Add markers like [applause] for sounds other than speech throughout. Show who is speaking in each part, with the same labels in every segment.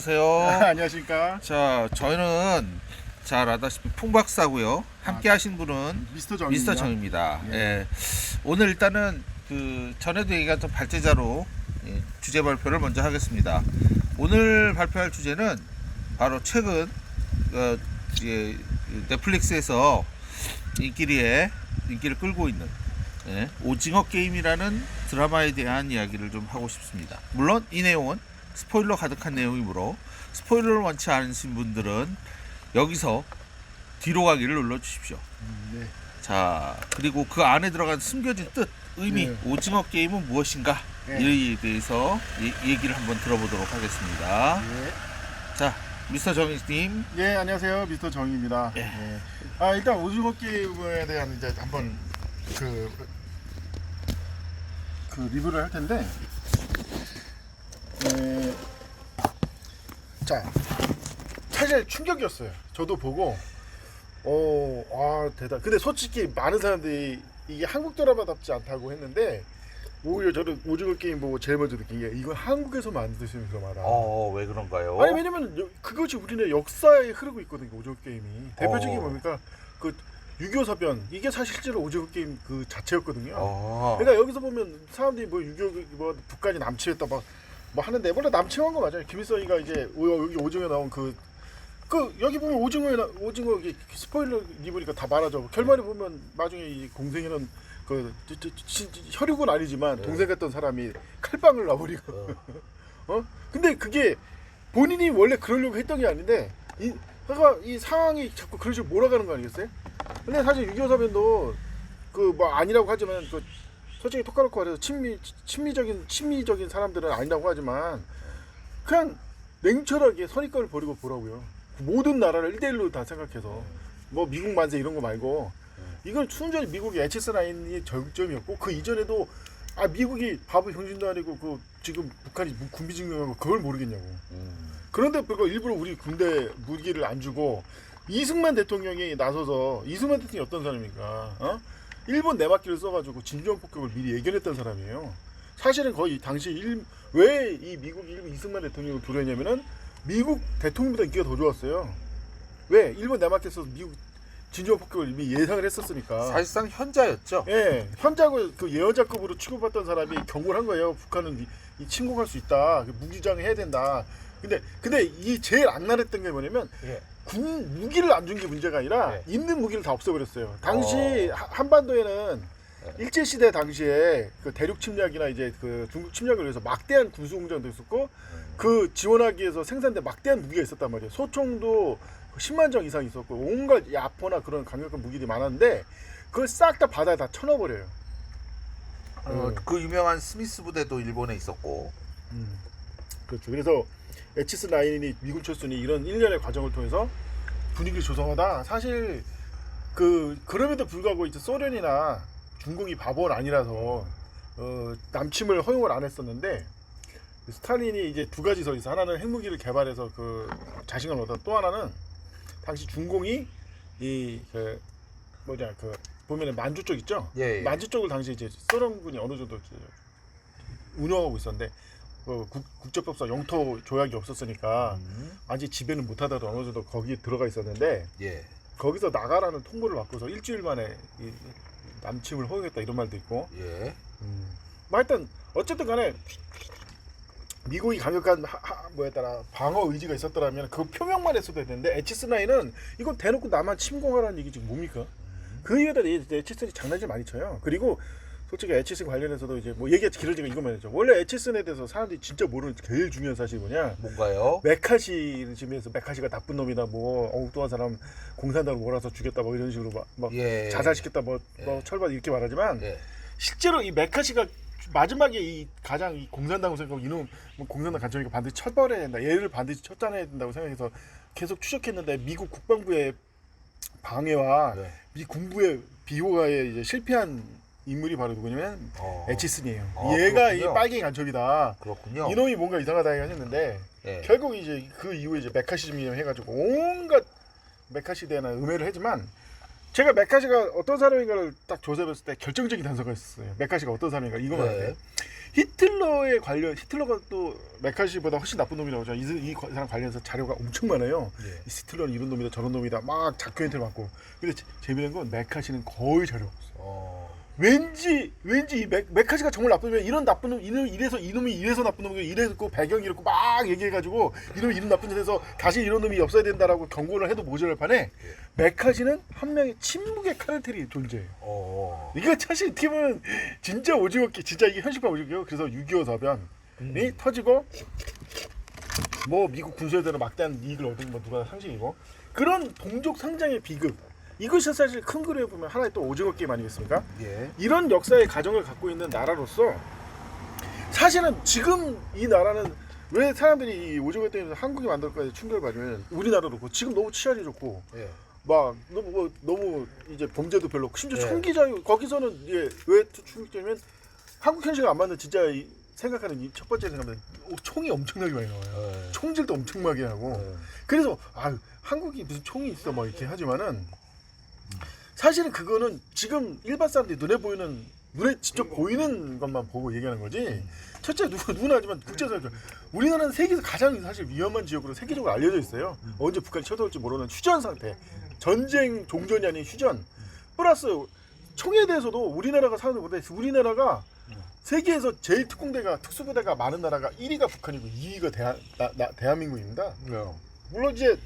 Speaker 1: 안녕하세요. [laughs]
Speaker 2: 아, 안녕하십니까
Speaker 1: 자, 저희는 잘 알다시피 풍박사고요. 함께 하신 분은
Speaker 2: 미스터.
Speaker 1: 미스터 정입니다.
Speaker 2: 예.
Speaker 1: 예. 오늘 일단은 그 전에도 얘기했던 발제자로 예, 주제 발표를 먼저 하겠습니다. 오늘 발표할 주제는 바로 최근 어, 예, 넷플릭스에서 인기리에 인기를 끌고 있는 예, 오징어 게임이라는 드라마에 대한 이야기를 좀 하고 싶습니다. 물론 이 내용은 스포일러 가득한 내용이므로 스포일러를 원치 않으신 분들은 여기서 뒤로 가기를 눌러 주십시오.
Speaker 2: 음, 네.
Speaker 1: 자 그리고 그 안에 들어간 숨겨진 뜻 의미
Speaker 2: 네.
Speaker 1: 오징어 게임은 무엇인가
Speaker 2: 네.
Speaker 1: 이에 대해서 이- 얘기를 한번 들어보도록 하겠습니다.
Speaker 2: 예.
Speaker 1: 자 미스터 정희님
Speaker 2: 예, 안녕하세요. 미스터 정입니다.
Speaker 1: 예.
Speaker 2: 예. 아, 일단 오징어 게임에 대한 이제 한번 그, 그 리뷰를 할 텐데, 예, 자, 사실 충격이었어요. 저도 보고, 어, 아, 대단. 근데 솔직히 많은 사람들이 이게 한국 드라마답지 않다고 했는데, 오히려 저는 오징어 게임 보고 제일 먼저 느낀 게 이건 한국에서 만드신 드라마다.
Speaker 1: 어 왜 그런가요?
Speaker 2: 아니 왜냐면 여- 그것이 우리는 역사에 흐르고 있거든요 오징어 게임이 대표적인
Speaker 1: 어.
Speaker 2: 뭡니까 그 6.25 사변 이게 사실 실제로 오징어 게임 그 자체였거든요
Speaker 1: 어.
Speaker 2: 그러니까 여기서 보면 사람들이 뭐 6.25, 뭐 북한이 남침했다 막 뭐 하는데 원래 남침한 거 맞아요 김일성이가 이제 오- 여기 오징어 나온 그 그 여기 보면 오징어에 나, 오징어 이게 스포일러 리뷰니까 다 말하죠 결말에 보면 나중에 이 공생이는 그 저- 저- 저- 저- 혈육은 아니지만
Speaker 1: 네.
Speaker 2: 동생 같던 사람이 칼빵을 놔버리고
Speaker 1: 어. [laughs]
Speaker 2: 어? 근데 그게 본인이 원래 그러려고 했던 게 아닌데 이 그러니까 이 상황이 자꾸 그런 식으로 몰아가는 거 아니겠어요? 근데 사실 유교 사변도 그 뭐 아니라고 하지만 그 솔직히 톡카놓고 말해서 친미 친미적인 친미적인 사람들은 아니라고 하지만 그냥 냉철하게 선입관을 버리고 보라고요. 모든 나라를 1대1로 다 생각해서 뭐 미국 만세 이런 거 말고 이건 순전히 미국의 HS 라인이 정점이었고 그 이전에도 아 미국이 바보 형신도 아니고 그 지금 북한이 무- 군비 증명하고 그걸 모르겠냐고.
Speaker 1: 음.
Speaker 2: 그런데 그거 일부러 우리 군대 무기를 안 주고 이승만 대통령이 나서서 이승만 대통령이 어떤 사람입니까? 어? 일본 내막기를 써가지고 진주한 폭격을 미리 예견했던 사람이에요. 사실은 거의 당시 왜이 미국 일본 이승만 대통령을 두려냐면은 미국 대통령보다 인기가 더 좋았어요. 왜 일본 써서 미국 진주한 폭격을 이미 예상을 했었으니까.
Speaker 1: 사실상 현자였죠.
Speaker 2: 예, 현장을 그 예언자급으로 취급받던 사람이 경고를 한 거예요. 북한은 이, 이 침공할 수 있다. 무기장을 해야 된다. 근데 근데 이 제일 악랄했던 게 뭐냐면
Speaker 1: 예.
Speaker 2: 군 무기를 안 준 게 문제가 아니라
Speaker 1: 네.
Speaker 2: 있는 무기를 다 없애버렸어요. 당시
Speaker 1: 어.
Speaker 2: 하- 한반도에는
Speaker 1: 네.
Speaker 2: 일제 시대 당시에 그 대륙 침략이나 이제 그 중국 침략을 위해서 막대한 군수 공장도 있었고 그 지원하기 위해서 생산된 막대한 무기가 있었단 말이에요. 소총도 10만 정 이상 있었고 온갖 야포나 그런 강력한 무기들이 많았는데 그걸 싹 다 바다에 다 쳐넣어버려요.
Speaker 1: 어,
Speaker 2: 음.
Speaker 1: 그 유명한 스미스 부대도 일본에 있었고.
Speaker 2: 그렇죠. 그래서 에치스 라인이 미군 철수니 이런 일련의 과정을 통해서 분위기를 조성하다 사실 그 그럼에도 불구하고 이제 소련이나 중공이 바보는 아니라서 어, 남침을 허용을 안 했었는데 스탈린이 이제 두 가지 서 있어 하나는 핵무기를 개발해서 그 자신감을 얻었다 또 하나는 당시 중공이 이 그 뭐냐 그 보면은 만주 쪽 있죠
Speaker 1: 예, 예.
Speaker 2: 만주 쪽을 당시 이제 소련군이 어느 정도 운영하고 있었는데 그 국, 국제법상 영토 조약이 없었으니까
Speaker 1: 음.
Speaker 2: 아직 지배는 못하다도 어느 정도 거기에 들어가 있었는데
Speaker 1: 예.
Speaker 2: 거기서 나가라는 통보를 받고서 일주일 만에 이 남침을 허용했다 이런 말도 있고
Speaker 1: 예.
Speaker 2: 뭐 하여튼 어쨌든 간에 미국이 강력한 하, 하, 뭐였더라 방어 의지가 있었더라면 그 표명만 했어도 됐는데 에치스9은 이건 대놓고 나만 침공하라는 얘기 지금 뭡니까? 그 이유에다 에치스는 장난질 많이 쳐요. 그리고 솔직히 에치스 관련해서도 이제 뭐 얘기가 길어지면 이것만 해죠. 원래 에치스에 대해서 사람들이 진짜 모르는 제일 중요한 사실이 뭐냐?
Speaker 1: 뭔가요?
Speaker 2: 메카시 지면서 메카시가 나쁜 놈이다 뭐 엉뚱한 사람 공산당을 몰아서 죽였다 뭐 이런 식으로 막, 막
Speaker 1: 예.
Speaker 2: 자살시켰다 뭐, 뭐
Speaker 1: 예.
Speaker 2: 철받 이렇게 말하지만
Speaker 1: 예.
Speaker 2: 실제로 이 메카시가 마지막에 이 가장 이 공산당을 생각하고 이놈 뭐 공산당 간첩이니까 반드시 처벌해야 된다. 얘를 반드시 처단해야 된다고 생각해서 계속 추적했는데 미국 국방부의 방해와
Speaker 1: 네.
Speaker 2: 미 군부의 비호가에 이제 실패한 인물이 바로 누구냐면
Speaker 1: 어.
Speaker 2: 에치슨이에요.
Speaker 1: 어,
Speaker 2: 얘가
Speaker 1: 그렇군요.
Speaker 2: 이 빨갱이 간첩이다.
Speaker 1: 그렇군요.
Speaker 2: 이놈이 뭔가 이상하다 했는데
Speaker 1: 예.
Speaker 2: 결국 이제 그 이후에 이제 메카시즘이 해가지고 온갖 메카시에 대한 음해를 했지만 제가 메카시가 어떤 사람인가를 딱 조사했을 때 결정적인 단서가 있었어요. 메카시가 어떤 사람인가 이거 말이에요.
Speaker 1: 네.
Speaker 2: 히틀러에 관련 히틀러가 또 메카시보다 훨씬 나쁜 놈이라고 하죠. 이, 이 사람 관련해서 자료가 엄청 많아요.
Speaker 1: 예.
Speaker 2: 이 히틀러는 이런 놈이다 저런 놈이다 막 작교 힌트를 받고. 근데 재- 재미난 건 메카시는 거의 자료가 없어.
Speaker 1: 어.
Speaker 2: 왠지 왠지 이 메, 메카시가 정말 나쁜 놈이 이런 나쁜 놈 이놈 이래서 이놈이 이래서 나쁜 놈이고 이래고 배경이 이렇고 막 얘기해가지고 이놈이 이런 나쁜 짓해서 다시 이런 놈이 없어야 된다라고 경고를 해도 모자랄 판에 메카시는 한 명의 침묵의 카르텔이 존재해요.
Speaker 1: 어.
Speaker 2: 이거 사실 어떻게 보면 진짜 오징어기 진짜 이게 현실과 오징어요. 그래서 6.25 사변이
Speaker 1: 음.
Speaker 2: 터지고 뭐 미국 대한 막대한 이익을 얻은 뭐 누가 상징이고 그런 동족 상장의 비극 이것이 사실 큰 그림에 보면 하나의 또 오징어 게임 아니겠습니까?
Speaker 1: 예.
Speaker 2: 이런 역사의 가정을 갖고 있는 나라로서 사실은 지금 이 나라는 왜 사람들이 이 오징어 게임에서 한국이 만들까지 충격을 받으면 우리나라도 그렇고 지금 너무 치안이 좋고
Speaker 1: 예.
Speaker 2: 막 너무 뭐, 너무 이제 범죄도 별로 심지어
Speaker 1: 네.
Speaker 2: 총기 자유 거기서는 이게 왜 충격적이면 한국 현실과 안 맞는 진짜 이, 생각하는 이 첫 번째 생각은 총이 엄청나게 많이 나와요.
Speaker 1: 어.
Speaker 2: 총질도 엄청나게 하고 그래서 아 한국이 무슨 총이 있어 뭐 이렇게 하지만은 사실은 그거는 지금 일반 사람들이 눈에 보이는 눈에 직접 보이는 것만 보고 얘기하는 거지. 첫째 누구 누구나 하지만 국제사회적 우리나라는 세계에서 가장 사실 위험한 지역으로 세계적으로 알려져 있어요. 언제 북한이 쳐들어올지 모르는 휴전 상태, 전쟁 종전이 아닌 휴전. 플러스 총에 대해서도 우리나라가 사는데 우리나라가 세계에서 제일 특공대가 특수부대가 많은 나라가 1위가 북한이고 2위가 대한, 나, 나, 대한민국입니다.
Speaker 1: 예.
Speaker 2: 물론 이제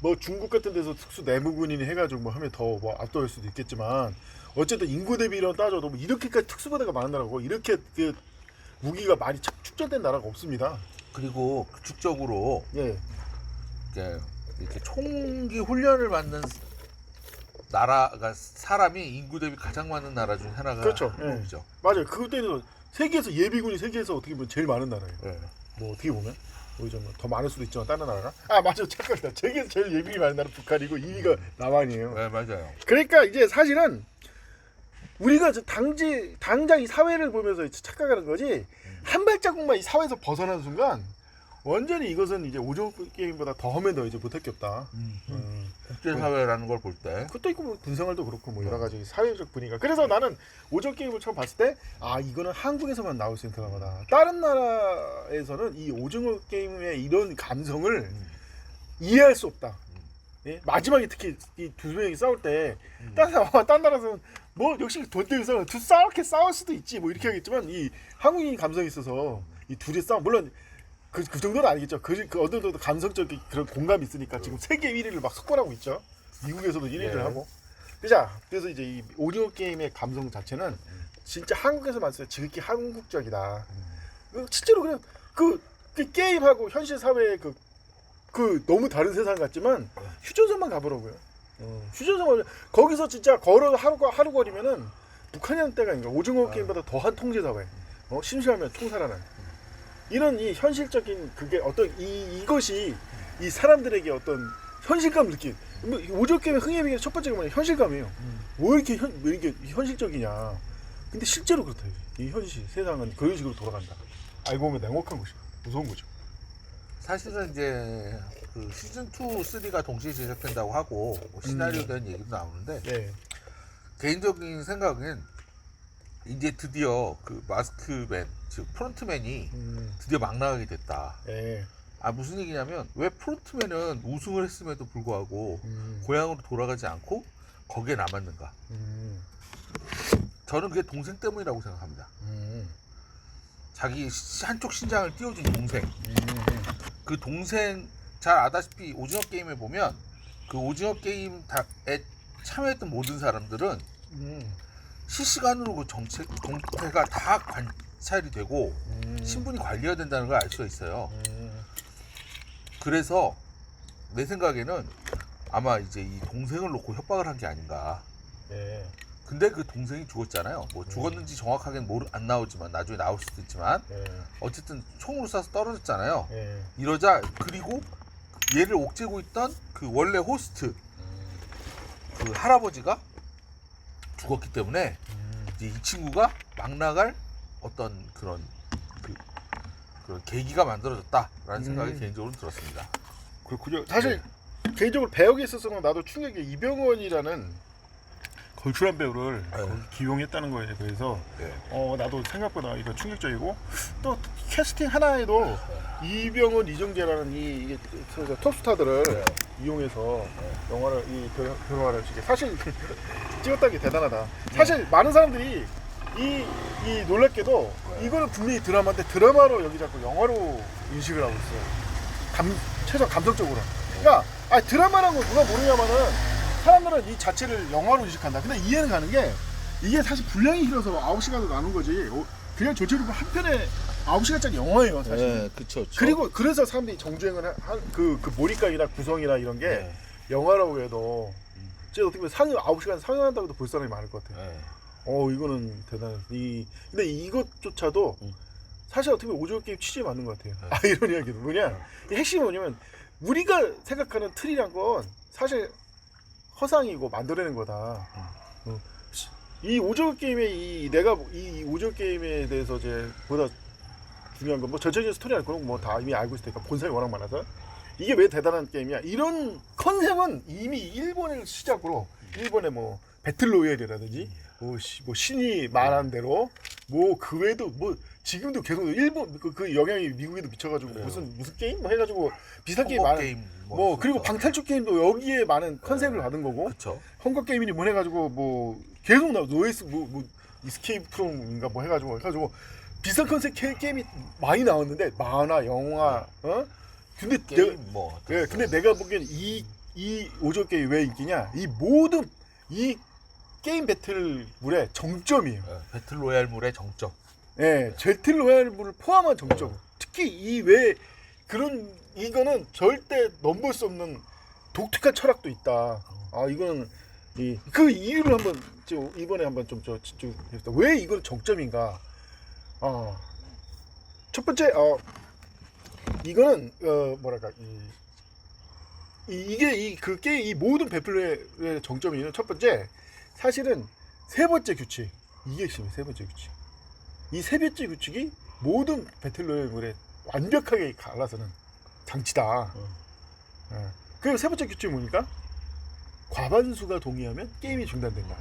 Speaker 2: 뭐 중국 같은 데서 특수 내무군인이 해가지고 뭐 하면 더 뭐 압도할 수도 있겠지만 어쨌든 인구 대비 이런 따져도 뭐 이렇게까지 특수부대가 많은 나라고 이렇게 그 무기가 많이 축- 축적된 나라가 없습니다.
Speaker 1: 그리고 규칙적으로
Speaker 2: 예,
Speaker 1: 이렇게, 이렇게 총기 훈련을 받는 나라가 사람이 인구 대비 가장 많은 나라 중 하나가
Speaker 2: 그렇죠.
Speaker 1: 한국이죠.
Speaker 2: 맞아요. 그때는 세계에서 예비군이 세계에서 어떻게 보면 제일 많은 나라예요.
Speaker 1: 예.
Speaker 2: 뭐 어떻게 보면 오히려 뭐 더 많을 수도 있지만 다른 나라가 아 맞아 착각했다. 세계에서 제일 예비군이 많은 나라 북한이고 2위가 남한이에요.
Speaker 1: 네, 맞아요.
Speaker 2: 그러니까 이제 사실은 우리가 저 당지 당장 이 사회를 보면서 착각하는 거지 한 발자국만 이 사회에서 벗어나는 순간 완전히 이것은 이제 오징어 게임보다 더 하면 더 이제 못할 게 없다. 음.
Speaker 1: 국제사회라는 걸 볼 때
Speaker 2: 그것도 있고 뭐 군생활도 그렇고 뭐 여러 가지 사회적 분위기가. 그래서 나는 오징어 게임을 처음 봤을 때 아 이거는 한국에서만 나올 수 있는 드라마다. 다른 나라에서는 이 오징어 게임의 이런 감성을 이해할 수 없다. 예? 마지막에 특히 이 두 명이 싸울 때 다른 나라 딴 나라에서는 뭐 역시 돈 때문에 싸워 두 싸우게 싸울 수도 있지 뭐 이렇게 하겠지만 이 한국인 감성이 있어서 이 둘이 싸움 물론 그, 그 정도는 아니겠죠. 그, 그 어느 정도 감성적인 그런 공감이 있으니까 지금 세계 1위를 막 석권하고 있죠. 미국에서도 1위를
Speaker 1: 네.
Speaker 2: 하고. 그자 그래서 이제 이 오징어 게임의 감성 자체는 진짜 한국에서 봤을 때 지극히 한국적이다. 그 실제로 그냥 그, 그 게임하고 현실 사회의 그, 그 너무 다른 세상 같지만 휴전선만 가보라고요. 휴전선 거기서 진짜 걸어 하루 하루 거리면은 북한이라는 때가 아닌가 오징어 게임보다 더한 통제 사회. 어, 심심하면 총살하는 이런 이 현실적인 그게 어떤 이 이것이 이 사람들에게 어떤 현실감 느낀 뭐, 이 오징어 게임의 흥행의 첫 번째가 뭐냐 현실감이에요. 왜 이렇게 현, 왜 이렇게 현실적이냐. 근데 실제로 그렇다. 이 현실 세상은 그런 식으로 돌아간다. 알고 보면 냉혹한 것이 무서운 거죠.
Speaker 1: 사실은 이제 그 시즌 2, 3가 동시에 제작된다고 하고 뭐 시나리오에 대한 얘기도 나오는데
Speaker 2: 네.
Speaker 1: 개인적인 생각은 이제 드디어 그 마스크맨 즉 프론트맨이
Speaker 2: 음,
Speaker 1: 드디어 막 나가게 됐다.
Speaker 2: 네.
Speaker 1: 아 무슨 얘기냐면 왜 프론트맨은 우승을 했음에도 불구하고
Speaker 2: 음,
Speaker 1: 고향으로 돌아가지 않고 거기에 남았는가?
Speaker 2: 음,
Speaker 1: 저는 그게 동생 때문이라고 생각합니다.
Speaker 2: 음,
Speaker 1: 자기 시- 한쪽 신장을 띄워준 동생.
Speaker 2: 음,
Speaker 1: 그 동생 잘 아다시피 오징어 게임에 보면 그 오징어 게임에 참여했던 모든 사람들은
Speaker 2: 음,
Speaker 1: 실시간으로 그 정책 정태가 다 관찰이 되고
Speaker 2: 음,
Speaker 1: 신분이 관리가 된다는 걸 알 수가 있어요.
Speaker 2: 음,
Speaker 1: 그래서 내 생각에는 아마 이제 이 동생을 놓고 협박을 한 게 아닌가.
Speaker 2: 네.
Speaker 1: 근데 그 동생이 죽었잖아요. 뭐 죽었는지 정확하게는 모르 안 나오지만 나중에 나올 수도 있지만
Speaker 2: 네.
Speaker 1: 어쨌든 총으로 쏴서 떨어졌잖아요.
Speaker 2: 네.
Speaker 1: 이러자 그리고 얘를 옥죄고 있던 그 원래 호스트
Speaker 2: 음,
Speaker 1: 그 할아버지가 죽었기 때문에
Speaker 2: 음,
Speaker 1: 이제 이 친구가 막 나갈 어떤 그런 그 그런 계기가 만들어졌다라는 생각이
Speaker 2: 음.
Speaker 1: 개인적으로 들었습니다.
Speaker 2: 그렇군요. 사실 개인적으로 배역에 있어서는 나도 충격이 이병헌이라는 걸출한 배우를
Speaker 1: 네.
Speaker 2: 거기 기용했다는 거에 대해서
Speaker 1: 네.
Speaker 2: 어 나도 생각보다 이거 충격적이고 또 캐스팅 하나에도 이병헌 이정재라는 이 이게 저- 저 톱스타들을
Speaker 1: 네.
Speaker 2: 이용해서 영화를 이 별- 별화를 찍게 사실 [laughs] 찍었다는 게 대단하다. 사실 많은 사람들이 이, 이 놀랍게도 이거는 분명히 드라마인데 드라마로 여기 자꾸 영화로 인식을 하고 있어요. 감, 최소 감성적으로. 그러니까 아, 드라마라는 거 누가 모르냐면은 사람들은 이 자체를 영화로 인식한다. 근데 이해는 가는 게 이게 사실 분량이 길어서 9시간으로 나눈 거지. 어, 그냥 보면 한 편에 9시간짜리 영화예요, 사실.
Speaker 3: 네, 그쵸. 그쵸.
Speaker 2: 그리고 그래서 사람들이 정주행을 한그 그 몰입감이나 구성이나 이런 게
Speaker 1: 네.
Speaker 2: 영화라고 해도 제 어떻게 보면 상영 9시간 상영한다고 해도 볼 사람이 많을 것 같아요.
Speaker 1: 네.
Speaker 2: 어 이거는 대단해. 이 근데 이것조차도
Speaker 1: 음.
Speaker 2: 사실 어떻게 보면 오징어 게임 취지에 맞는 것 같아요.
Speaker 1: 네. [laughs]
Speaker 2: 아 이런 이야기도 뭐냐? 이 핵심이 뭐냐면 우리가 생각하는 틀이란 건 사실 허상이고 만들어낸 거다. 어. 이 오징어 게임의 이 내가 이 오징어 게임에 대해서 이제 보다 중요한 건뭐 전체적인 스토리는 그런 거 뭐 다 이미 알고 있을 테니까 본성이 워낙 많아서 이게 왜 대단한 게임이야? 이런 컨셉은 이미 일본을 시작으로 일본의 뭐 배틀 로얄이라든지 뭐, 시- 뭐 신이 말한 대로 뭐 그 외에도 뭐 지금도 계속 일본 그, 그 영향이 미국에도 미쳐가지고
Speaker 1: 그래요.
Speaker 2: 무슨 무슨 게임 뭐 해가지고 비슷한 게임 많은
Speaker 1: 게임
Speaker 2: 뭐 그리고 방탈출 게임도 여기에 많은 컨셉을 받은 거고. 헝거 게임이니 뭐 해가지고 뭐 계속 나 노에스 뭐, 뭐 이스케이프 프롬인가 뭐 해가지고 해가지고 비슷한 컨셉 게, 게임이 많이 나왔는데 만화 영화 어 근데 내가
Speaker 1: 뭐
Speaker 2: 예 근데 내가 보기엔 이이 오징어 게임 왜 인기냐 이 모든 이 게임 배틀물의 정점이에요.
Speaker 1: 네, 배틀 로얄물의 정점.
Speaker 2: 예, 제틀 로얄물을 포함한 정점. 특히 이외 그런 이거는 절대 넘볼 수 없는 독특한 철학도 있다. 아 이거는 이 그 이유를 한번 저 이번에 한번 좀저 집중해봅시다. 왜 이건 정점인가? 어, 첫 번째 어 이거는 어 뭐랄까 이, 이 이게 이 그 게임 이 모든 배틀의 정점이 있는 첫 번째 사실은 세 번째 규칙 이게 핵심이 세 번째 규칙. 이세 번째 규칙이 모든 배틀로얄물에 완벽하게 갈라서는 장치다. 예. 그리고 세 번째 규칙이 뭡니까? 과반수가 동의하면 게임이 중단된다.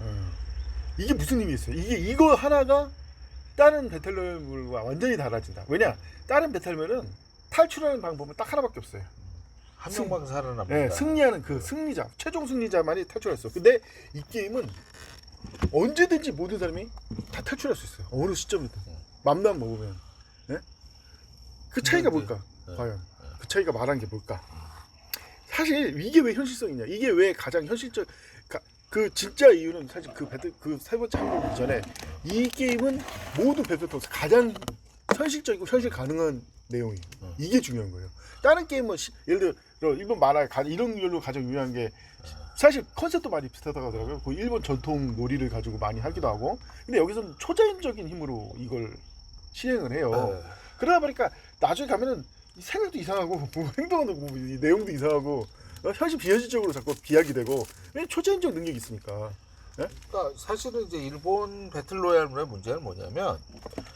Speaker 2: 예. 이게 무슨 의미 있어요? 이게 이거 하나가 다른 배틀로얄물과 완전히 달라진다. 왜냐? 다른 배틀로얄은 탈출하는 방법은 딱 하나밖에 없어요.
Speaker 1: 한
Speaker 2: 승-
Speaker 1: 명만 살아남는다.
Speaker 2: 예, 승리하는 그 승리자, 최종 승리자만이 탈출했어. 근데 이 게임은 언제든지 모든 사람이 다 탈출할 수 있어요. 어느 시점이든 맘만 먹으면. 예? 그 차이가
Speaker 1: 근데
Speaker 2: 뭘까?
Speaker 1: 네.
Speaker 2: 과연 그 차이가 말한 게 뭘까? 사실 이게 왜 현실성이냐? 이게 왜 가장 현실적? 가- 그 진짜 이유는 사실 그 배틀 그세 번째 항목 이전에 이 게임은 모든 배틀에서 가장 현실적이고 현실 가능한 내용이
Speaker 1: 어.
Speaker 2: 이게 중요한 거예요. 다른 게임은 시- 예를 들어 일본 만화 가 이런 걸로 가장 유명한 게 사실 컨셉도 많이 비슷하다고 하더라고요. 그 일본 전통 놀이를 가지고 많이 하기도 하고. 근데 여기서는 초자연적인 힘으로 이걸 실행을 해요.
Speaker 1: 네.
Speaker 2: 그러다 보니까 나중에 가면은 이 생각도 이상하고 [laughs] 뭐 행동도 뭐 이 내용도 이상하고 어, 현실 비현실적으로 자꾸 비약이 되고 왜냐 초자연적 능력이 있으니까.
Speaker 1: 그러니까 사실은 이제 일본 배틀 로얄물의 문제는 뭐냐면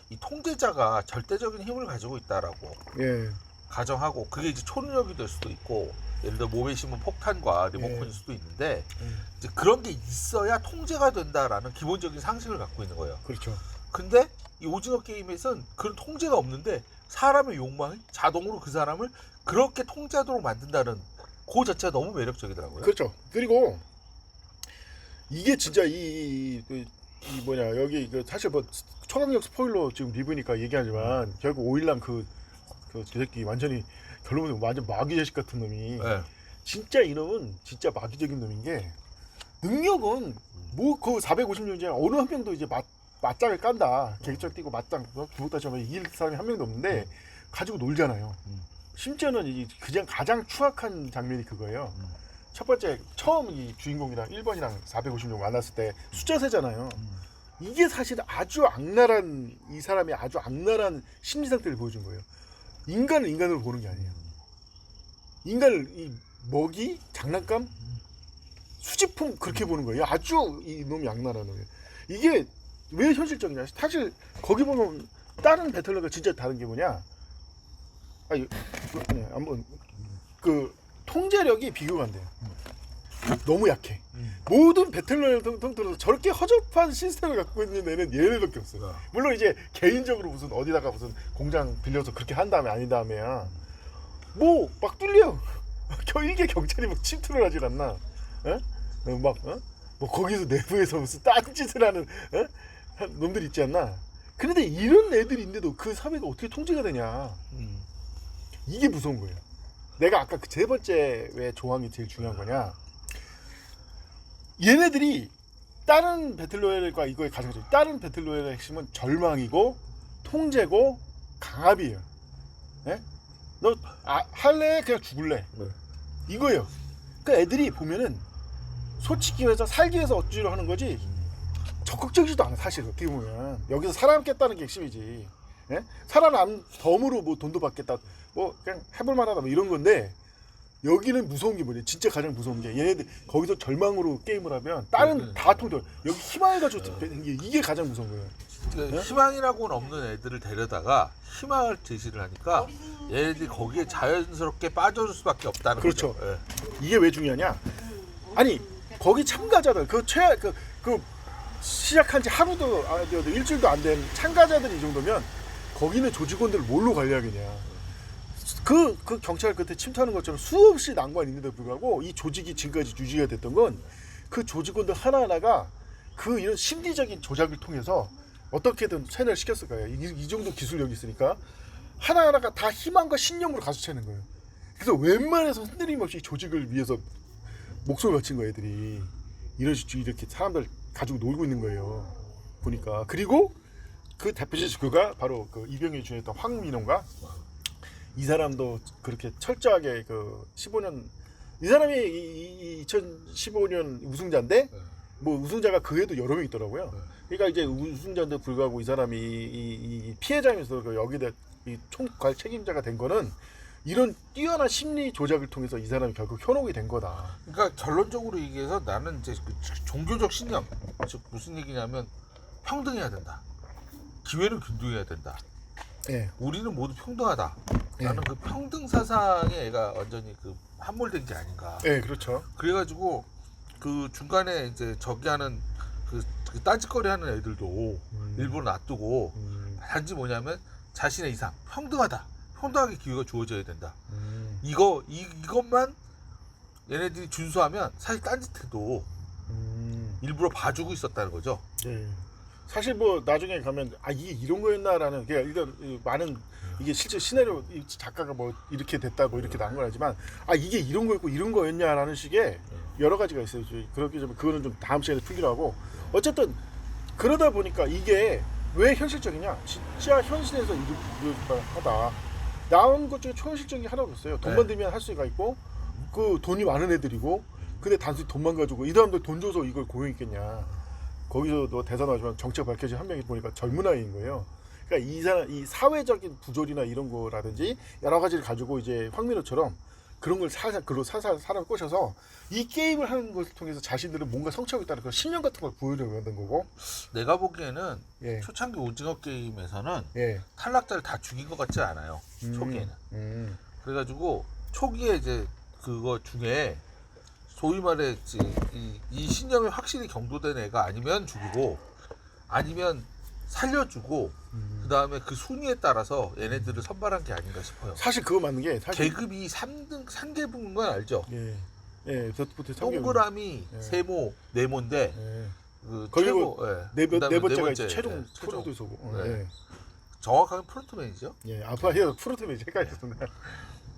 Speaker 1: 이 통제자가 절대적인 힘을 가지고 있다라고
Speaker 2: 예.
Speaker 1: 가정하고 그게 이제 초능력이 될 수도 있고 예를 들어 몸에 심은 폭탄과 리모컨일
Speaker 2: 예.
Speaker 1: 수도 있는데
Speaker 2: 음.
Speaker 1: 이제 그런 게 있어야 통제가 된다라는 기본적인 상식을 갖고 있는 거예요.
Speaker 2: 그렇죠.
Speaker 1: 근데 이 오징어 게임에서는 그런 통제가 없는데 사람의 욕망이 자동으로 그 사람을 그렇게 통제하도록 만든다는 그 자체가 너무 매력적이더라고요.
Speaker 2: 그렇죠. 그리고 이게 진짜 이, 이, 그, 이 뭐냐 여기 그 사실 뭐 초강력 스포일러 지금 리뷰니까 얘기하지만 결국 오일남 그, 그, 저 새끼 완전히 결론은 완전 마귀 자식 같은 놈이
Speaker 1: 네.
Speaker 2: 진짜 이놈은 진짜 마귀적인 놈인 게 능력은 뭐 그 450년 전에 어느 한 명도 이제 맞 맞짱을 깐다 계획장 뛰고 맞짱 다시 하면 이길 사람이 한 명도 없는데 가지고 놀잖아요.
Speaker 1: 음.
Speaker 2: 심지어는 이 그냥 가장 추악한 장면이 그거예요.
Speaker 1: 음.
Speaker 2: 첫 번째 처음 이 주인공이랑 1번이랑 450명 만났을 때 숫자 세잖아요.
Speaker 1: 음.
Speaker 2: 이게 사실 아주 악랄한 이 사람이 아주 악랄한 심리 상태를 보여준 거예요. 인간을 인간으로 보는 게 아니에요. 인간을 이 먹이 장난감 수집품 그렇게 보는 거예요. 아주 이 놈이 악랄한 놈이에요. 이게 왜 현실적이냐? 사실 거기 보면 다른 배틀러가 진짜 다른 게 뭐냐? 네, 한번 그 통제력이 비교가 안 돼요. 너무 약해.
Speaker 1: 음.
Speaker 2: 모든 배틀로얄 통틀어서 저렇게 허접한 시스템을 갖고 있는 애는 얘네밖에 없어 요. 물론 이제 개인적으로 무슨 어디다가 무슨 공장 빌려서 그렇게 한 다음에 아닌 다음에야 뭐 막 뚫려. [laughs] 겨 일개 경찰이 막 침투를 하질 않나? 어? 어, 막 어? 뭐 거기서 내부에서 무슨 딴짓을 하는 어? 한 놈들 있지 않나? 그런데 이런 애들이 있는데도 그 사회가 어떻게 통제가 되냐?
Speaker 1: 음.
Speaker 2: 이게 무서운 거예요. 내가 아까 그 세 번째 왜 조항이 제일 중요한 거냐? 얘네들이 다른 배틀로얄과 이거의 가장 중 다른 배틀로얄의 핵심은 절망이고 통제고 강압이에요. 예? 너 아, 할래? 그냥 죽을래?
Speaker 1: 네.
Speaker 2: 이거예요. 그러니까 애들이 보면은 솔직히 해서 살기 위해서 어찌로 하는 거지 적극적이지도 않아 사실 어떻게 보면 여기서 살아남겠다는 게 핵심이지. 예? 살아남 덤으로 뭐 돈도 받겠다. 뭐 그냥 해볼 만하다 뭐 이런 건데 여기는 무서운 게 뭐냐? 진짜 가장 무서운 게 얘네들 거기서 절망으로 게임을 하면 다른
Speaker 1: 네.
Speaker 2: 다 통제. 여기 희망해가지고 되는 게 이게 가장 무서운 거예요.
Speaker 1: 그러니까
Speaker 2: 네?
Speaker 1: 희망이라고는 없는 애들을 데려다가 희망을 제시를 하니까 얘네들이 거기에 자연스럽게 빠져줄 수밖에 없다는
Speaker 2: 그렇죠.
Speaker 1: 거죠. 예.
Speaker 2: 이게 왜 중요하냐? 아니 거기 참가자들 그최그 그 시작한 지 하루도 아, 일주일도 안 된 참가자들이 이 정도면 거기는 조직원들 을 뭘로 관리하겠냐? 그, 그 경찰 그때 침투하는 것처럼 수없이 난관 있는데 불구하고 이 조직이 지금까지 유지가 됐던 건 그 조직원들 하나하나가 그 이런 심리적인 조작을 통해서 어떻게든 세뇌를 시켰을 거예요. 이, 이 정도 기술력이 있으니까 하나하나가 다 희망과 신념으로 가속차는 거예요. 그래서 웬만해서 흔들림 없이 조직을 위해서 목숨을 바친 거예요, 애들이. 이런 식으로 이렇게 사람들 가지고 놀고 있는 거예요. 보니까. 그리고 그 대표적 증거가 바로 그 이병현이 주연했던 황민호가 이 사람도 그렇게 철저하게 그 15년 이 사람이 이, 이 2015년 우승자인데
Speaker 1: 네.
Speaker 2: 뭐 우승자가 그 해도 여러 명 있더라고요.
Speaker 1: 네.
Speaker 2: 그러니까 이제 우승자인데 불구하고 이 사람이 이, 이- 이 피해자면서 그 여기다 이 총괄 책임자가 된 거는 이런 뛰어난 심리 조작을 통해서 이 사람이 결국 현혹이 된 거다.
Speaker 1: 그러니까 결론적으로 얘기해서 나는 이제 그 종교적 신념 즉 무슨 얘기냐면 평등해야 된다. 기회는 균등해야 된다.
Speaker 2: 예.
Speaker 1: 우리는 모두 평등하다.
Speaker 2: 예.
Speaker 1: 나는 그 평등 사상에 애가 완전히 그 함몰된 게 아닌가.
Speaker 2: 예, 그렇죠.
Speaker 1: 그래가지고 그 중간에 이제 저기 하는 그, 그 딴짓거리 하는 애들도 일부러 놔두고
Speaker 2: 음,
Speaker 1: 단지 뭐냐면 자신의 이상 평등하다. 평등하게 기회가 주어져야 된다.
Speaker 2: 음,
Speaker 1: 이거 이, 이것만 얘네들이 준수하면 사실 딴짓해도
Speaker 2: 음,
Speaker 1: 일부러 봐주고 있었다는 거죠.
Speaker 2: 예. 사실 뭐 나중에 가면 아 이게 이런 거였나라는 그냥 일단 이 많은 이게 실제 시나리오 이 작가가 뭐 이렇게 됐다 뭐 이렇게 나온 건 아니지만 아 이게 이런 거였고 이런 거였냐라는 식의 여러 가지가 있어요. 저- 그렇게 좀 그거는 좀 다음 시간에 풀기로 하고 어쨌든 그러다 보니까 이게 왜 현실적이냐? 진짜 현실에서 이걸 하다 나온 것 중에 초현실적인 게 하나도 없어요. 돈만
Speaker 1: 네.
Speaker 2: 들면 할 수가 있고 그 돈이 많은 애들이고 근데 단순히 돈만 가지고 이 사람들 돈 줘서 이걸 고용했겠냐? 거기서도 대사 나지만 정체가 밝혀진 한 명이 보니까 젊은 아이인 거예요. 그러니까 이 사람 이 사회적인 부조리나 이런 거라든지 여러 가지를 가지고 이제 황민호처럼 그런 걸 살살 그로 살살 사람 꼬셔서 이 게임을 하는 것을 통해서 자신들은 뭔가 성취하고 있다는 그런 신념 같은 걸 보여주려고 하는 거고.
Speaker 1: 내가 보기에는
Speaker 2: 예.
Speaker 1: 초창기 오징어 게임에서는
Speaker 2: 예.
Speaker 1: 탈락자를 다 죽인 것 같지 않아요. 초기에는.
Speaker 2: 음.
Speaker 1: 그래가지고 초기에 이제 그거 중에 소위 말해 이, 이 신념이 확실히 경도된 애가 아니면 죽이고 아니면 살려주고 그 다음에 그 순위에 따라서 얘네들을 선발한 게 아닌가 싶어요.
Speaker 2: 사실 그거 맞는 게 사실
Speaker 1: 계급이 3등 3계급인 건 알죠?
Speaker 2: 예. 예, 저부터
Speaker 1: 동그라미,
Speaker 2: 예.
Speaker 1: 세모, 네모인데
Speaker 2: 예.
Speaker 1: 그
Speaker 2: 그리고
Speaker 1: 최고, 예.
Speaker 2: 네, 번-
Speaker 1: 그다음에
Speaker 2: 네 번째가
Speaker 1: 번째,
Speaker 2: 이제 최종
Speaker 1: 예, 최종.
Speaker 2: 프로듀서고. 어,
Speaker 1: 네.
Speaker 2: 예.
Speaker 1: 정확하게 프론트맨이죠.
Speaker 2: 예. 아빠 헤어 프로토맨 헷갈렸습니다.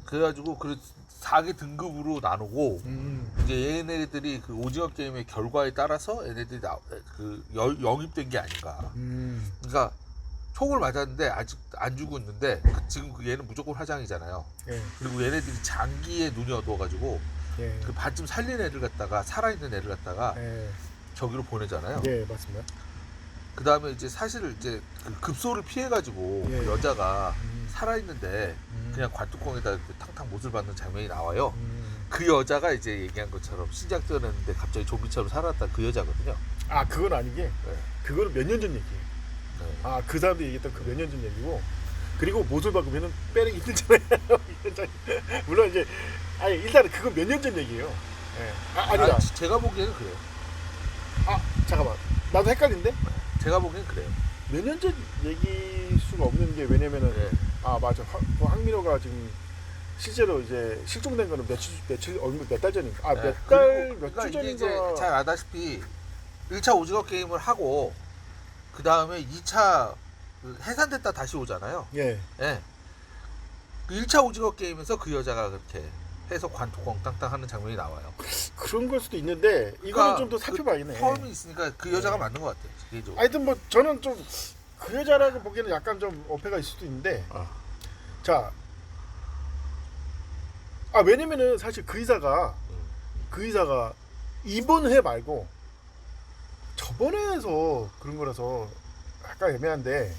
Speaker 1: 그래가지고 그 4개 등급으로 나누고
Speaker 2: 음.
Speaker 1: 이제 얘네들이 그 오징어 게임의 결과에 따라서 얘네들이 나, 그 여- 영입된 게 아닌가.
Speaker 2: 음.
Speaker 1: 그러니까 총을 맞았는데 아직 안 죽고 있는데 그 지금 그 얘는 무조건 화장이잖아요.
Speaker 2: 예.
Speaker 1: 그리고 얘네들이 장기에 눈이 어두워가지고
Speaker 2: 예.
Speaker 1: 그 반쯤 살린 애들 갖다가 살아있는 애들 갖다가
Speaker 2: 예.
Speaker 1: 저기로 보내잖아요.
Speaker 2: 예, 맞습니다.
Speaker 1: 그 다음에 이제 사실 이제 그 급소를 피해가지고
Speaker 2: 예.
Speaker 1: 그 여자가
Speaker 2: 음.
Speaker 1: 살아있는데
Speaker 2: 음.
Speaker 1: 그냥 관뚜껑에다 이렇게 탕탕 못을 받는 장면이 나와요.
Speaker 2: 음.
Speaker 1: 그 여자가 이제 얘기한 것처럼 신작 뛰어냈는데 갑자기 좀비처럼 살았다 그 여자거든요.
Speaker 2: 아, 그건 아니게.
Speaker 1: 네.
Speaker 2: 그거는 몇 년 전 얘기예요.
Speaker 1: 네.
Speaker 2: 아, 그 사람들이 얘기했던 그 몇 년 전 얘기고. 그리고 못을 박으면은 빼내기 힘들잖아요. [laughs] 물론 이제 아니 일단은 그건 몇 년 전 얘기예요. 예. 아, 아니다.
Speaker 1: 아, 제가 보기에는 그래요.
Speaker 2: 잠깐만 나도 헷갈린데
Speaker 1: 제가 보기엔 그래요.
Speaker 2: 몇년전 얘기일 수가 없는 게 왜냐면은
Speaker 1: 예.
Speaker 2: 아 맞아 황, 그 황민호가 지금 실제로 이제 실종된 거는 며칠 며칠 얼마 몇달 전인가
Speaker 1: 네.
Speaker 2: 아몇 달
Speaker 1: 그리고
Speaker 2: 몇주
Speaker 1: 그러니까 이게 이제
Speaker 2: 전인가
Speaker 1: 잘 아다시피 1차 오징어 게임을 하고 그 다음에 2차 해산됐다 다시 오잖아요.
Speaker 2: 예
Speaker 1: 예. 그 1차 오징어 게임에서 그 여자가 그렇게 해서 관뚜껑 땅땅 하는 장면이 나와요.
Speaker 2: 그런 걸 수도 있는데 이거는
Speaker 1: 그러니까
Speaker 2: 좀 더 살펴봐야겠네.
Speaker 1: 텀이 있으니까 그 여자가
Speaker 2: 네.
Speaker 1: 맞는 것 같아요. 개인적으로.
Speaker 2: 하여튼 뭐 저는 좀 그 여자라고 보기에는 약간 좀 어폐가 있을 수도 있는데
Speaker 1: 아.
Speaker 2: 자. 아 왜냐면은 사실 그 의사가
Speaker 1: 음.
Speaker 2: 그 의사가 이번 회 말고 저번에 해서 그런 거라서 약간 애매한데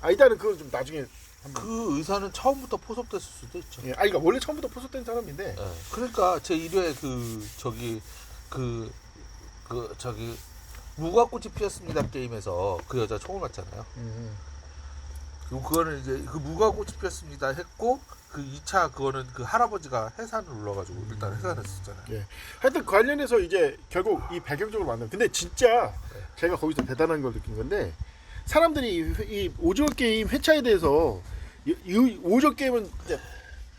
Speaker 2: 아 일단은 그건 좀 나중에
Speaker 1: 그 의사는 처음부터 포섭됐을 수도 있죠.
Speaker 2: 예, 아 그러니까 원래 처음부터 포섭된 사람인데
Speaker 1: 예. 그러니까 제 1회 그 저기 그 그 저기 무궁꽃이 피었습니다 게임에서 그 여자 총을 맞잖아요.
Speaker 2: 음,
Speaker 1: 그리고 그거는 이제 그 무궁꽃이 피었습니다 했고 그 2차 그거는 그 할아버지가 해산을 눌러가지고 일단 해산했었잖아요.
Speaker 2: 예. 하여튼 관련해서 이제 결국 이 배경적으로 만든 근데 진짜 제가 거기서 대단한 걸 느낀 건데 사람들이 이, 회- 이 오징어 게임 회차에 대해서 이, 이 오징어 게임은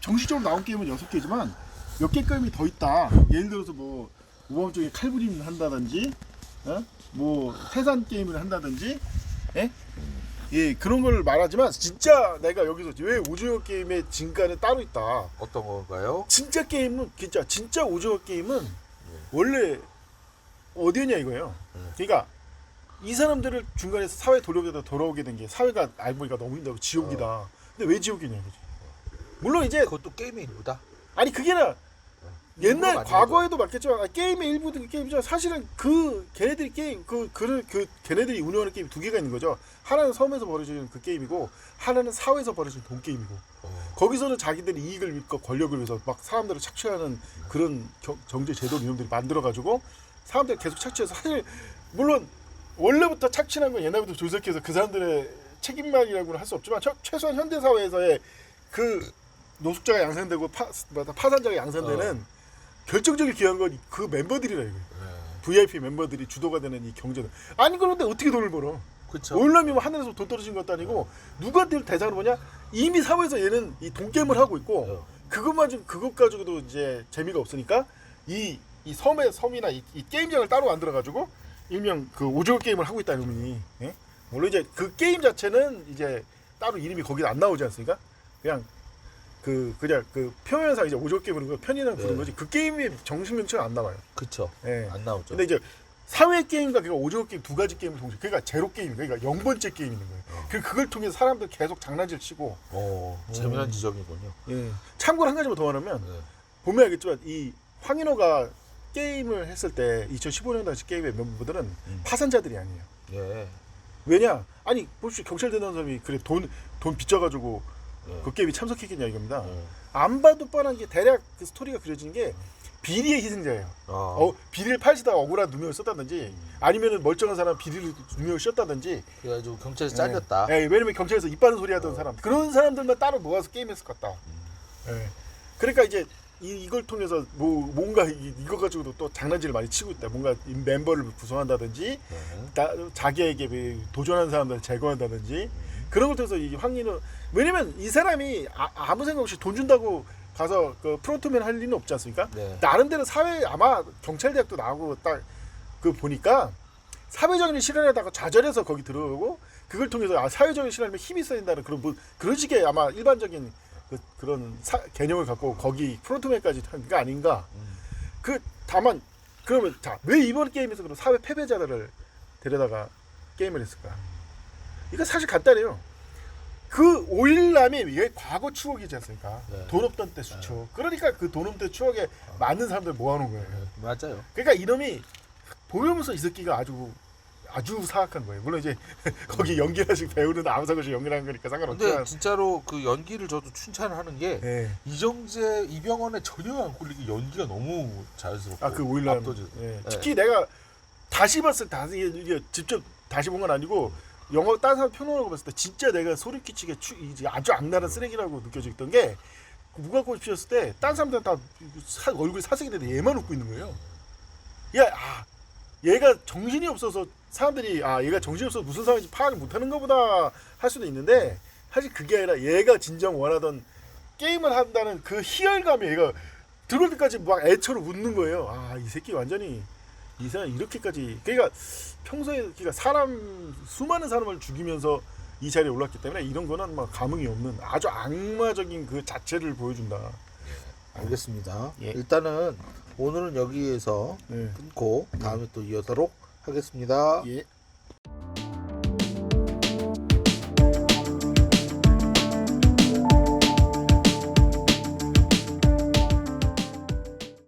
Speaker 2: 정식적으로 나온 게임은 여섯 개지만 몇 개 게임이 더 있다. 예를 들어서 뭐 모범 쪽에 칼부림을 한다든지, 어? 뭐 해산 게임을 한다든지, 예? 예 그런 걸 말하지만 진짜 내가 여기서 왜 오징어 게임의 진가는 따로 있다.
Speaker 1: 어떤 건가요?
Speaker 2: 진짜 게임은 진짜 진짜 오징어 게임은 원래 어디였냐 이거예요.
Speaker 1: 네.
Speaker 2: 그러니까 이 사람들을 중간에서 사회 돌아오게 돌아오게 된 게 사회가 알고 보니까 너무 힘들고 지옥이다. 근데 왜 지옥이냐 이거지. 물론 이제
Speaker 1: 그것도 게임의 일부다.
Speaker 2: 아니 그게 나 옛날 과거에도 맞겠지만 아, 게임의 일부든 게임이죠. 사실은 그 걔네들이 게임 그그그 걔네들이 운영하는 게임 두 개가 있는 거죠. 하나는 섬에서 벌어지는 그 게임이고 하나는 사회에서 벌어지는 돈 게임이고.
Speaker 1: 어.
Speaker 2: 거기서는 자기들이 이익을 위해서 권력을 위해서 막 사람들을 착취하는 그런 경, 경제 제도 이놈들이 만들어 가지고 사람들 계속 착취해서 사실 물론 원래부터 착취한 건 옛날부터 조직해서 그 사람들의 책임만이라고는 할 수 없지만 최, 최소한 현대 사회에서의 그 노숙자가 양산되고 파, 파산자가 양산되는 결정적인 기한 건 그 멤버들이라 이거예요.
Speaker 1: 네.
Speaker 2: VIP 멤버들이 주도가 되는 이 경제는 아니 그런데 어떻게 돈을 벌어?
Speaker 1: 그렇죠.
Speaker 2: 올라면 뭐 하늘에서 돈 떨어진 것도 아니고 누구한테 대상으로 보냐? 이미 사회에서 얘는 이 돈 게임을 하고 있고
Speaker 1: 네.
Speaker 2: 그것만 좀 그것 가지고도 이제 재미가 없으니까 이, 이 섬의 섬이나 이, 이 게임장을 따로 만들어 가지고 일명 그 오징어 게임을 하고 있다는 의미. 예? 물론 이제 그 게임 자체는 이제 따로 이름이 거기에 안 나오지 않습니까? 그냥 그 그냥 그 표면상 이제 그 편의상 부른
Speaker 1: 네.
Speaker 2: 거지 그 게임의 정식 명칭은 안 나와요.
Speaker 1: 그렇죠.
Speaker 2: 예.
Speaker 1: 안 나오죠.
Speaker 2: 근데 이제 사회 게임과 그러니까 오징어 게임 두 가지 게임을 동시에 그러니까 제로 게임 그러니까 0번째 게임이 있는 거예요.
Speaker 1: 어.
Speaker 2: 그 그걸 통해서 사람들 계속 장난질 치고
Speaker 1: 어, 재미난 지적이군요.
Speaker 2: 예. 참고로 한 가지만 더 말하면
Speaker 1: 네.
Speaker 2: 보면 알겠지만 이 황인호가 게임을 했을 때 2015년 당시 게임의 멤버들은
Speaker 1: 음.
Speaker 2: 파산자들이 아니에요.
Speaker 1: 예.
Speaker 2: 왜냐? 아니 보십시오 경찰 대단 사람이 그래 돈 돈 빚져가지고
Speaker 1: 예.
Speaker 2: 그 게임에 참석했겠냐 이겁니다.
Speaker 1: 예.
Speaker 2: 안 봐도 뻔한 게 대략 그 스토리가 그려지는 게 비리의 희생자예요.
Speaker 1: 아,
Speaker 2: 어, 비리를 팔시다가 억울한 누명을 썼다든지 아니면은 멀쩡한 사람 비리를 누명을 씌웠다든지
Speaker 1: 그래가지고 경찰에서 잘렸다.
Speaker 2: 예, 예, 왜냐면 경찰에서 입 바른 소리 하던 사람 그런 사람들만 따로 모아서 게임했을 것 같다. 예. 그러니까 이제 이, 이걸 통해서 뭐 뭔가 이, 이거 가지고도 또 장난질을 많이 치고 있다. 뭔가 이 멤버를 구성한다든지
Speaker 1: 네.
Speaker 2: 다, 자기에게 그 도전하는 사람들을 제거한다든지 그런 걸 통해서 이 황인은 왜냐면 이 사람이 아, 무 생각 없이 돈 준다고 가서 그 프론트맨 할 리는 없지 않습니까?
Speaker 1: 네.
Speaker 2: 나름대로 사회 아마 경찰 대학도 나오고 딱 그 보니까 사회적인 실현에다가 좌절해서 거기 들어오고 그걸 통해서 아 사회적인 실현에 힘이 쌓인다는 그런 뭐 그런 식의 아마 일반적인 그, 그런 사, 개념을 갖고 거기 프론트맨까지 한 게 아닌가.
Speaker 1: 음.
Speaker 2: 그 다만 그러면 자 왜 이번 게임에서 그런 사회 패배자들을 데려다가 게임을 했을까? 이거 사실 간단해요. 그 오일남이 왜 과거 추억이지 않습니까?
Speaker 1: 네.
Speaker 2: 돈 없던 때 수초. 그러니까 그 돈 없던 때 추억에 맞는 사람들 모아놓은 거예요.
Speaker 1: 네. 맞아요.
Speaker 2: 그러니까 이놈이 보면서 이 새끼가 아주 아주 사악한 거예요. 물론 이제 [laughs] 거기 연기하신 배우는 아무사고시 연기하는 거니까
Speaker 1: 근데
Speaker 2: 상관없지만.
Speaker 1: 진짜로 그 연기를 저도 춘찬하는 게
Speaker 2: 예.
Speaker 1: 이정재, 이병헌에 전혀 안 꿀리게 연기가 너무 자연스럽고
Speaker 2: 아 그 오일남.
Speaker 1: 압도적.
Speaker 2: 예.
Speaker 1: 예.
Speaker 2: 특히 내가 다시 봤을 때 다시 이게 직접 다시 본 건 아니고 영화 다른 사람 평론하고 봤을 때 진짜 내가 소리 끼치게 추, 이제 아주 악랄한 쓰레기라고 느껴졌던 게 무궁꽃이 피었을 때 다른 사람들은 다 사, 얼굴이 사색이 되는데 얘만 웃고 있는 거예요. 야, 아, 얘가 정신이 없어서 사람들이 아 얘가 정신이 없어서 무슨 상황인지 파악을 못하는 것보다 할 수도 있는데 사실 그게 아니라 얘가 진정 원하던 게임을 한다는 그 희열감이 얘가 들어올 때까지 막 애처로 웃는 거예요. 아 이 새끼 완전히 이 사람 이렇게까지 그러니까 평소에 그러니까 사람 수많은 사람을 죽이면서 이 자리에 올랐기 때문에 이런 거는 막 감흥이 없는 아주 악마적인 그 자체를 보여준다.
Speaker 1: 알겠습니다.
Speaker 2: 예.
Speaker 1: 일단은 오늘은 여기에서
Speaker 2: 네.
Speaker 1: 끊고 다음에 또 이어서록 하겠습니다.
Speaker 2: 예.